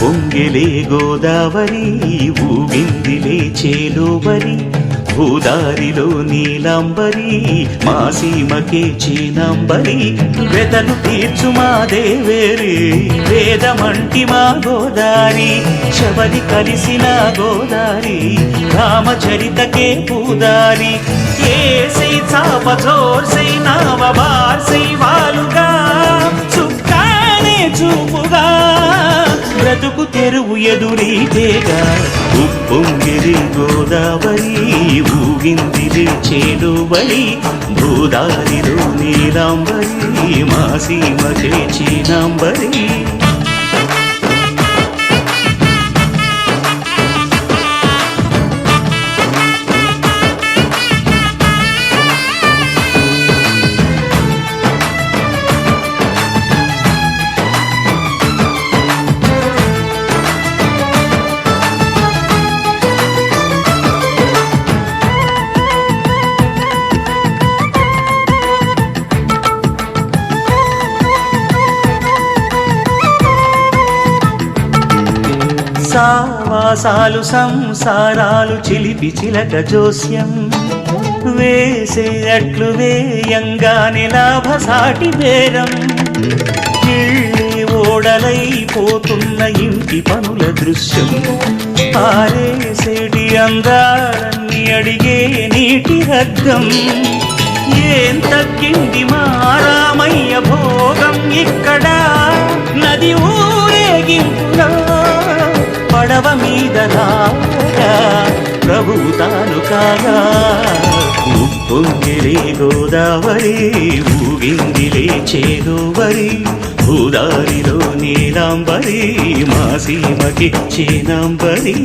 పొంగిలే గోదావరి ఊగిందిలే చేలోవరి భూదారిలో నీలాంబరి మా సీమకే చీనాంబరి. వెతలు తీర్చు మా దేవేరి వేదమంటి మా గోదారి శబరి కలిసిన గోదారి రామచరితకే పూదారి. ఏసై చాప జోర్సై నావ బార్సై వాలుగా చుక్కానే చూపుగా బ్రతుకు తెరువు ఎదురీతేగా ఉప్పొంగిరి గోదావరి ఊగిందిరి చేడువరి భూదారిలో నీలాంబరి మా సీమ చీనాంబరి సావాసాలు సంసారాలు చిలిపి చిలక జోస్యం. వేసే అట్లు వేయంగానే లాభసాటి బేరం ఓడలైపోతున్న ఇంటి పనుల దృశ్యం. ఆరేసేటి అందాలన్నీ అడిగే నీటి రద్దం ఏం తగ్గింది మారామయ్య భోగం ఇక్కడ? తాను ఉప్పొంగిలే గోదావరి ఊగింగిలే చేదోవరి భూదారిలో నీలాంబరి మా సీమకి చేనాంబరి